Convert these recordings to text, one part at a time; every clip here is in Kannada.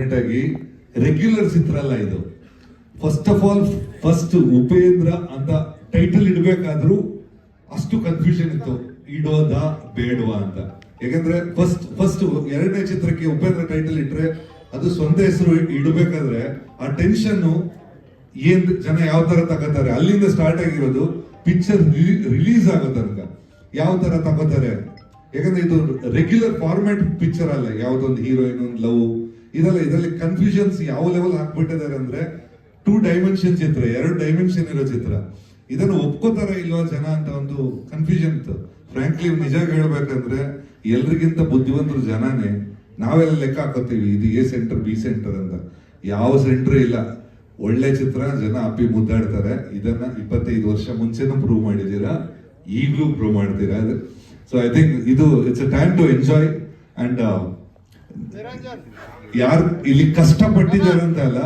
ಡೆಫಿನೆಟ್ ಆಗಿ ರೆಗ್ಯುಲರ್ ಚಿತ್ರ ಅಲ್ಲ ಇದು. First of all first Upendra ಅಂತ ಟೈಟಲ್ ಇಡಬೇಕಾದ್ರೂ ಅಷ್ಟು ಕನ್ಫ್ಯೂಷನ್ ಇತ್ತು. ಇಡೋದ ಬೇಡವಾ ಅಂತ. ಯಾಕಂದ್ರೆ ಫಸ್ಟ್ ಫಸ್ಟ್ ಎರಡನೇ ಚಿತ್ರಕ್ಕೆ ಉಪೇಂದ್ರ ಟೈಟಲ್ ಇಟ್ರೆ ಅದು ಸ್ವಂತ ಹೆಸರು ಇಡಬೇಕಾದ್ರೆ ಆ ಟೆನ್ಷನ್ ಏನ್ ಜನ ಯಾವ ತರ ತಗೋತಾರೆ? ಅಲ್ಲಿಂದ ಸ್ಟಾರ್ಟ್ ಆಗಿರೋದು ಪಿಕ್ಚರ್ ರಿಲೀಸ್ ಆಗೋ ತನಕ. ಯಾವ ತರ ತಗೋತಾರೆ? ಯಾಕಂದ್ರೆ ಇದು ರೆಗ್ಯುಲರ್ ಫಾರ್ಮ್ಯಾಟ್ ಪಿಕ್ಚರ್ ಅಲ್ಲ. ಯಾವ್ದೊಂದು ಹೀರೋಯಿನ್ ಒಂದು ಲವ್ ಇದೆಲ್ಲ ಇದರಲ್ಲಿ ಕನ್ಫ್ಯೂಷನ್ಸ್ ಯಾವ ಲೆವೆಲ್ ಹಾಕ್ಬಿಟ್ಟಿದ್ದಾರೆ ಅಂದ್ರೆ ಟೂ ಡೈಮೆನ್ಷನ್ ಚಿತ್ರ, ಎರಡು ಡೈಮೆನ್ಷನ್ ಇರೋ ಚಿತ್ರ. ಇದನ್ನು ಒಪ್ಕೋತಾರ ಇಲ್ವಾ ಜನ ಅಂತ ಒಂದು ಕನ್ಫ್ಯೂಷನ್ ಇತ್ತು. ಫ್ರಾಂಕ್ಲಿ ನಿಜ ಹೇಳ್ಬೇಕಂದ್ರೆ ಎಲ್ರಿಗಿಂತ ಬುದ್ಧಿವಂತರು ಜನನೇ ನಾವೆಲ್ಲ ಲೆಕ್ಕ ಹಾಕೋತೀವಿ, ಇದು ಎ ಸೆಂಟರ್ ಬಿ ಸೆಂಟರ್ ಅಂತ. ಯಾವ ಸೆಂಟರ್ ಇಲ್ಲ. ಒಳ್ಳೆ ಚಿತ್ರ, ಜನ ಅಪ್ಪಿ ಮುದ್ದಾಡ್ತಾರೆ. ಇದನ್ನ ಇಪ್ಪತ್ತೈದು ವರ್ಷ ಮುಂಚೆನೂ ಪ್ರೂವ್ ಮಾಡಿದ್ದೀರಾ? ಈಗಲೂ ಪ್ರೂವ್ ಮಾಡ್ತೀರಾ? ಸೊ ಐ ಥಿಂಕ್ ಇದು it's a time to enjoy and ಯಾರು ಇಲ್ಲಿ ಕಷ್ಟಪಟ್ಟಿದ್ದಾರೆ ಅಂತ ಅಲ್ಲ.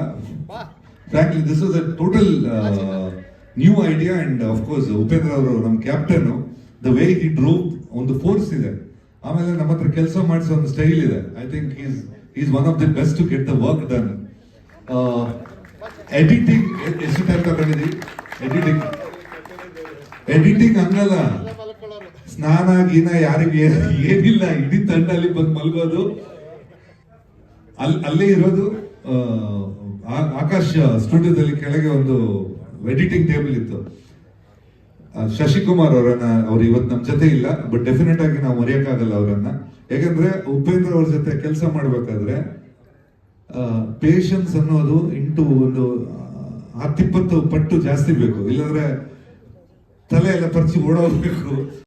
Frankly this is a total new idea and of course Upendra ಅವರು ನಮ್ಮ captain the way he draw ಒಂದು ಫೋರ್ಸ್ ಇದೆ. ಆಮೇಲೆ ನಮ್ಮ ಹತ್ರ ಕೆಲಸ ಮಾಡಿಸೋ ಒಂದು ಸ್ಟೈಲ್ ಇದೆ. I think is is one of the best to get the work done editing ಎಷ್ಟು ಟೈಮ್ ತಗೊಂಡಿದ್ವಿ ಎಡಿಟಿಂಗ್ ಎಡಿಟಿಂಗ್ ಹಂಗಲ್ಲ. ಸ್ನಾನ ಗೀನ ಯಾರಿಗೆ ಏನಿಲ್ಲ. ಇಡೀ ತಂಡಲ್ಲಿ ಬಂದು ಮಲ್ಗೋದು. ಅಲ್ಲಿ ಅಲ್ಲೇ ಇರೋದು ಆಕಾಶ್ ಸ್ಟುಡಿಯೋದಲ್ಲಿ ಕೆಳಗೆ ಒಂದು ಎಡಿಟಿಂಗ್ ಟೇಬಲ್ ಇತ್ತು. ಶಶಿಕುಮಾರ್ ಅವರನ್ನ ಅವ್ರು ಇವತ್ತು ನಮ್ಮ ಜೊತೆ ಇಲ್ಲ ಬಟ್ ಡೆಫಿನೆಟ್ ಆಗಿ ನಾವು ಮರೆಯಕ್ಕಾಗಲ್ಲ ಅವರನ್ನ. ಯಾಕಂದ್ರೆ ಉಪೇಂದ್ರ ಅವ್ರ ಜೊತೆ ಕೆಲಸ ಮಾಡ್ಬೇಕಾದ್ರೆ ಪೇಷನ್ಸ್ ಅನ್ನೋದು ಇಂಟು ಒಂದು ಹತ್ತಿಪ್ಪತ್ತು ಪಟ್ಟು ಜಾಸ್ತಿ ಬೇಕು. ಇಲ್ಲಾಂದ್ರೆ ತಲೆ ಎಲ್ಲ ಪರ್ಚಿ ಓಡೋಗ್ಬೇಕು.